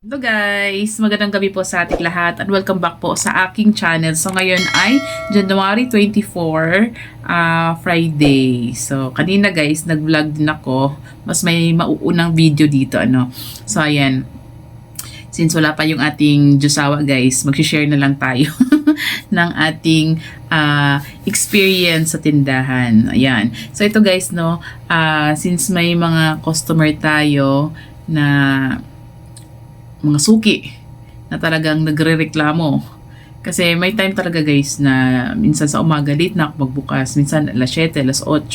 Hello guys! Magandang gabi po sa ating lahat at welcome back po sa aking channel. So ngayon ay January 24, ah, Friday. So kanina guys, nag-vlog din ako. Mas may mauunang video dito ano. So ayan, since wala pa yung ating Diyosawa guys, mag-share na lang tayo ng ating ah, experience sa tindahan. Ayan. So ito guys no, ah, since may mga customer tayo na mga suki na talagang nagre-reklamo. Kasi may time talaga guys na minsan sa umaga late na ako magbukas, minsan alas 7, alas 8.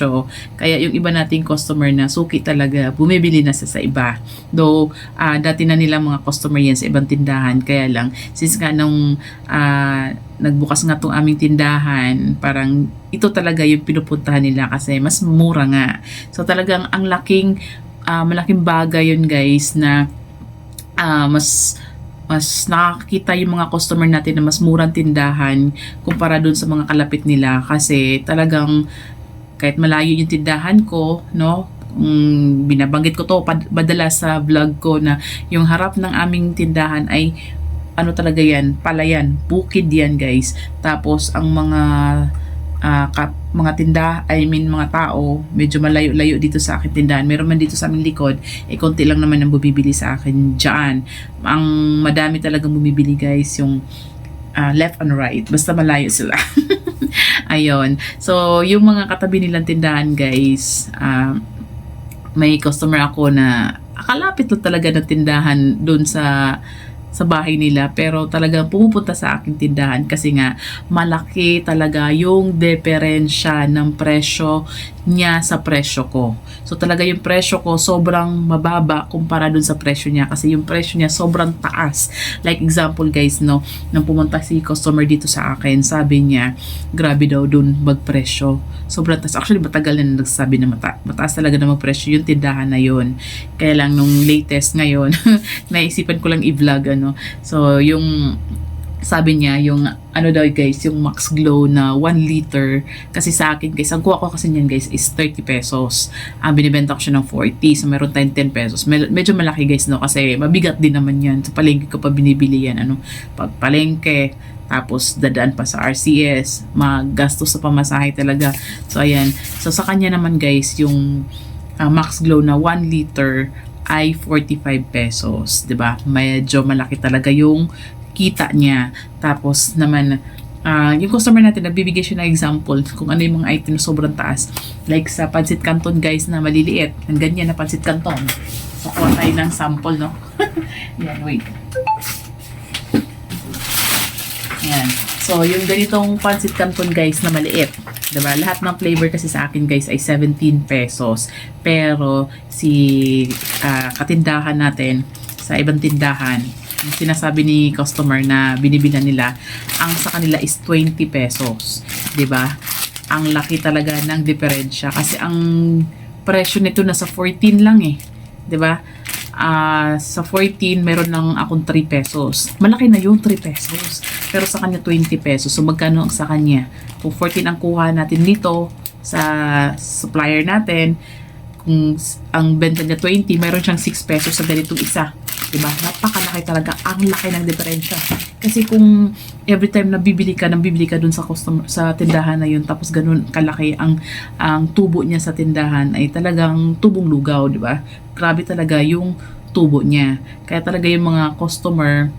Kaya yung iba nating customer na suki talaga, bumibili na sa, sa iba. Though ah, dati na nilang mga customer yan sa ibang tindahan. Kaya lang, since nga nung ah, nagbukas nga tong aming tindahan, parang ito talaga yung pinupuntahan nila kasi mas mura nga. So talagang ang laking, ah, malaking bagay yun guys na ah, mas mas nakakita yung mga customer natin na mas murang tindahan kumpara dun sa mga kalapit nila kasi talagang kahit malayo yung tindahan ko, no? Mm, binabanggit ko to madalas sa vlog ko na yung harap ng aming tindahan ay ano talaga yan, palayan, bukid yan guys. Tapos ang mga kap- mga tinda, I mean mga tao, medyo malayo-layo dito sa akin tindahan. Meron man dito sa aming likod, eh konti lang naman ang bumibili sa akin dyan. Ang madami talagang bumibili guys, yung ah, left and right. Basta malayo sila. Ayun. So, yung mga katabi nilang tindahan guys, ah, may customer ako na akalapit to talaga ng tindahan doon sa sa bahay nila pero talagang pumupunta sa aking tindahan kasi nga malaki talaga yung diferensya ng presyo niya sa presyo ko. So talaga yung presyo ko sobrang mababa kumpara dun sa presyo niya kasi yung presyo niya sobrang taas. Like example guys no, nang pumunta si customer dito sa akin, sabi niya grabe daw dun magpresyo. Sobrang taas. Actually matagal na nagsasabi na mata mataas talaga na magpresyo yung tindahan na yun. Kaya lang nung latest ngayon, naisipan ko lang i-vlog ano. So yung sabi niya yung ano daw guys yung Max Glow na 1 liter kasi sa akin guys ang kuha ko kasi niyan guys is 30 pesos. Ang binibenta ko siya ng 40 so meron tayong 10 pesos. Med- medyo malaki guys no? Kasi mabigat din naman yan. Sa palengke ko pa binibili yan ano? Pag palengke tapos dadaan pa sa RCS magastos sa pamasahe talaga. So ayan. So sa kanya naman guys yung ah, Max Glow na 1 liter ay 45 pesos, 'di ba? Medyo malaki talaga yung kita niya. Tapos naman ah, yung customer natin nagbibigay siya ng example kung ano yung mga item na sobrang taas. Like sa pancit canton guys na maliliit, ang ganyan na pancit canton. So kuha tayo ng sample, no? Yan, wait. Yan. So, yung ganitong pancit canton guys na maliit. Diba? Lahat ng flavor kasi sa akin guys ay 17 pesos. Pero si ah, katindahan natin sa ibang tindahan, yung sinasabi ni customer na binibilan nila, ang sa kanila is 20 pesos. ba? Ang laki talaga ng diferensya kasi ang presyo nito nasa 14 lang eh. ba? Ah, sa 14 meron ng akong 3 pesos. Malaki na yung 3 pesos. Pero sa kanya 20 pesos. So magkano ang sa kanya? Kung 14 ang kuha natin dito sa supplier natin, kung ang benta niya 20, meron siyang 6 pesos sa ganitong isa. Diba? Napakalaki talaga. Ang laki ng diferensya. Kasi kung every time na bibili ka, nang bibili ka dun sa customer, sa tindahan na yun, tapos ganun kalaki ang, ang tubo niya sa tindahan, ay talagang tubong lugaw, di ba? Grabe talaga yung tubo niya. Kaya talaga yung mga customer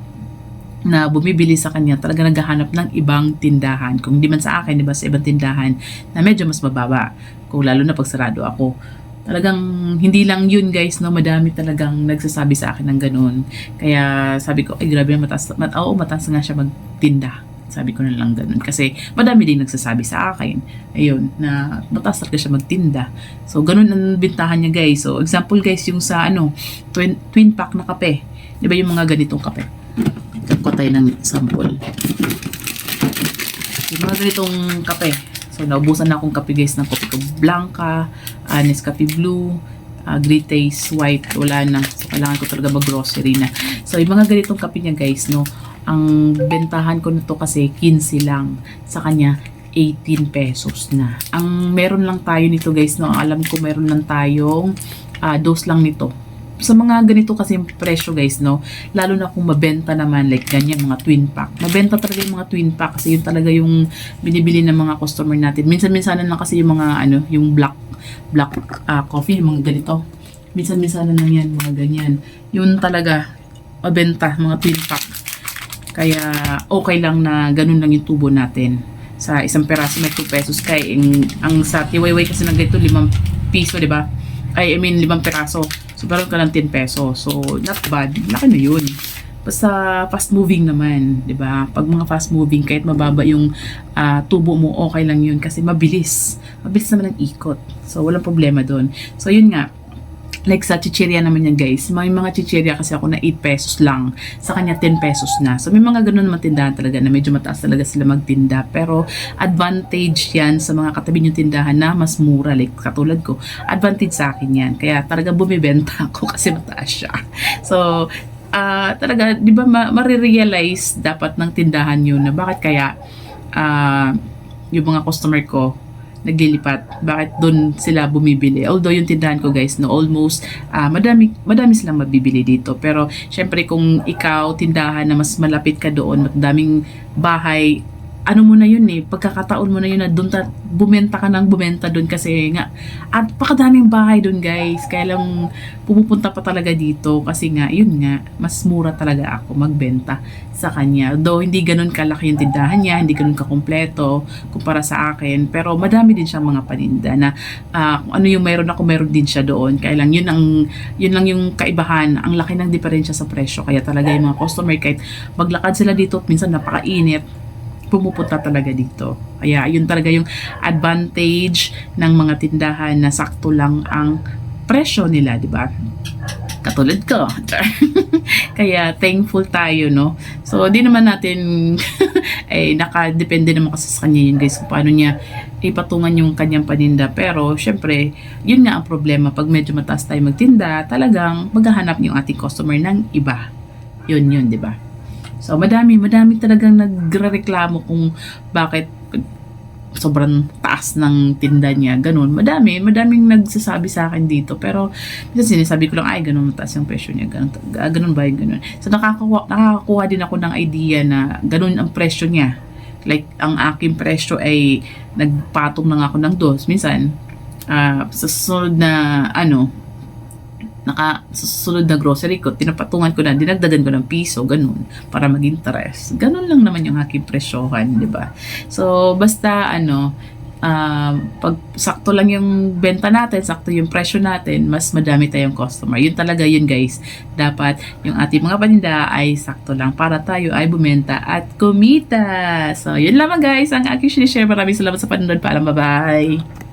na bumibili sa kanya talaga naghahanap ng ibang tindahan. Kung hindi man sa akin, di ba, sa ibang tindahan na medyo mas mababa. Kung lalo na pag sarado ako. Talagang hindi lang yun guys, no, madami talagang nagsasabi sa akin ng ganun. Kaya sabi ko, ay grabe mataas, mat, oo, mataas nga siya magtinda. Sabi ko na lang ganun. Kasi madami din nagsasabi sa akin. Ayun, na mataas talaga siya magtinda. So, ganun ang bintahan niya guys. So, example guys, yung sa ano, twin, twin pack na kape. Di ba yung mga ganitong kape? Kuha tayo ng sample. Yung mga ganitong kape. So, naubusan na akong kape guys ng kopi ko blanca, uh, Nescafe blue, uh, Great Taste white. Wala na. So, kailangan ko talaga mag-grocery na. So, yung mga ganitong kape niya guys, no, ang bentahan ko nito kasi 15 lang. Sa kanya, 18 pesos na. Ang meron lang tayo nito guys, no, alam ko meron lang tayong uh, dose lang nito. Sa mga ganito kasi presyo guys, no? Lalo na kung mabenta naman like ganyan mga twin pack. Mabenta talaga yung mga twin pack kasi yun talaga yung binibili ng mga customer natin. Minsan-minsan lang kasi yung mga ano, yung black black ah, coffee, yung mga ganito. Minsan-minsan lang yan, mga ganyan. Yun talaga mabenta, mga twin pack. Kaya okay lang na ganun lang yung tubo natin. Sa isang peraso may 2 pesos kay ang, ang sa tiwayway kasi ng ganito 5 piso, di ba? Ay, I mean 5 peraso. Meron ka ng 10 peso. So, not bad. Laki na yun. Basta fast moving naman, 'di ba? Pag mga fast moving kahit mababa yung ah, tubo mo, okay lang 'yun kasi mabilis. Mabilis naman ang ikot. So walang problema doon. So yun nga, like sa chichirya naman yan guys. May mga chichirya kasi ako na 8 pesos lang. Sa kanya 10 pesos na. So may mga ganun naman tindahan talaga na medyo mataas talaga sila magtinda. Pero advantage yan sa mga katabi yung tindahan na mas mura. Like katulad ko. Advantage sa akin yan. Kaya talaga bumibenta ako kasi mataas siya. So ah talaga, di ba ma- marirealize dapat ng tindahan yun na bakit kaya ah yung mga customer ko naglilipat. Bakit doon sila bumibili? Although yung tindahan ko guys, no, almost ah, madami, madami silang mabibili dito. Pero syempre kung ikaw tindahan na mas malapit ka doon, madaming bahay, ano mo na yun eh, pagkakataon mo na yun na doon ta, bumenta ka ng bumenta doon kasi nga, at pakadaming bahay doon guys, kaya lang pumupunta pa talaga dito kasi nga, yun nga, mas mura talaga ako magbenta sa kanya. Though hindi ganun kalaki yung tindahan niya, hindi ganun kakumpleto kumpara sa akin, pero madami din siyang mga paninda na ah, kung ano yung mayroon ako, mayroon din siya doon. Kaya lang yun ang yun lang yung kaibahan, ang laki ng diferensya sa presyo. Kaya talaga yung mga customer kahit maglakad sila dito, minsan napakainit, pumupunta talaga dito. Kaya yun talaga yung advantage ng mga tindahan na sakto lang ang presyo nila, di ba? Katulad ko. Kaya thankful tayo, no? So, di naman natin eh, nakadepende naman kasi sa kanya yun guys kung paano niya ipatungan yung kanyang paninda. Pero, syempre, yun nga ang problema. Pag medyo mataas tayo magtinda, talagang maghahanap yung ating customer ng iba. Yun yun, di ba? So, madami, madami talagang nagrereklamo kung bakit sobrang taas ng tinda niya, ganun. Madami, madaming nagsasabi sa akin dito. Pero, minsan sinasabi ko lang, ay, ganun mataas yung presyo niya, ganun, ah, ganun ba yung ganun. So, nakakakuha, nakakakuha din ako ng idea na ganun ang presyo niya. Like, ang aking presyo ay nagpatong lang ako ng dos. Minsan, ah, sa susunod na, ano, naka susunod na grocery ko, tinapatungan ko na, dinagdagan ko ng piso, ganun, para mag-interest. Ganun lang naman yung aking presyohan, di ba? So, basta, ano, um, pag sakto lang yung benta natin, sakto yung presyo natin, mas madami tayong customer. Yun talaga yun, guys. Dapat yung ating mga paninda ay sakto lang para tayo ay bumenta at kumita. So, yun lamang, guys, ang aking sinishare. Maraming salamat sa panonood. Paalam, bye-bye!